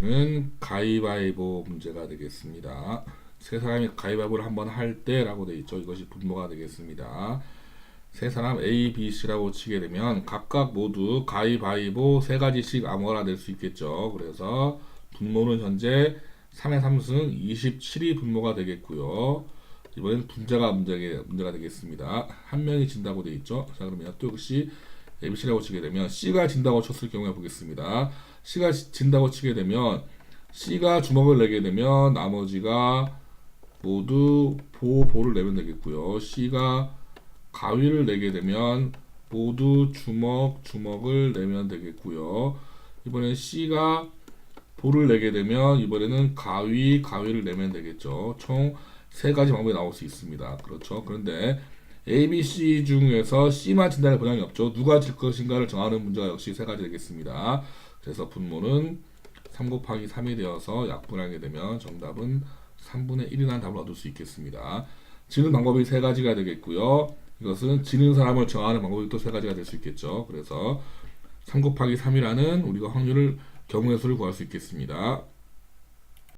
이번에는 가위바위보 문제가 되겠습니다. 세 사람이 가위바위보를 한번 할 때라고 되어 있죠. 이것이 분모가 되겠습니다. 세 사람 A, B, C라고 치게 되면 각각 모두 가위바위보 세 가지씩 아무거나 낼 수 있겠죠. 그래서 분모는 현재 3의 3승 27이 분모가 되겠고요. 이번엔 분자가 문제가 되겠습니다. 한 명이 진다고 되어 있죠. 자 그러면 또 역시 ABC라고 치게 되면 C가 진다고 쳤을 경우에 보겠습니다. C가 지- 진다고 치게 되면 C가 주먹을 내게 되면 나머지가 모두 보, 보를 내면 되겠고요. C가 가위를 내게 되면 모두 주먹, 주먹을 내면 되겠고요. 이번엔 C가 볼을 내게 되면 이번에는 가위, 가위를 내면 되겠죠. 총 세 가지 방법이 나올 수 있습니다. 그렇죠. 그런데 A, B, C 중에서 C만 진단할 보장이 없죠. 누가 질 것인가를 정하는 문제가 역시 세 가지 되겠습니다. 그래서 분모는 3 곱하기 3이 되어서 약분하게 되면 정답은 3분의 1이라는 답을 얻을 수 있겠습니다. 지는 방법이 세 가지가 되겠고요. 이것은 지는 사람을 정하는 방법이 또 세 가지가 될 수 있겠죠. 그래서 3 곱하기 3이라는 우리가 확률을 경우의 수를 구할 수 있겠습니다.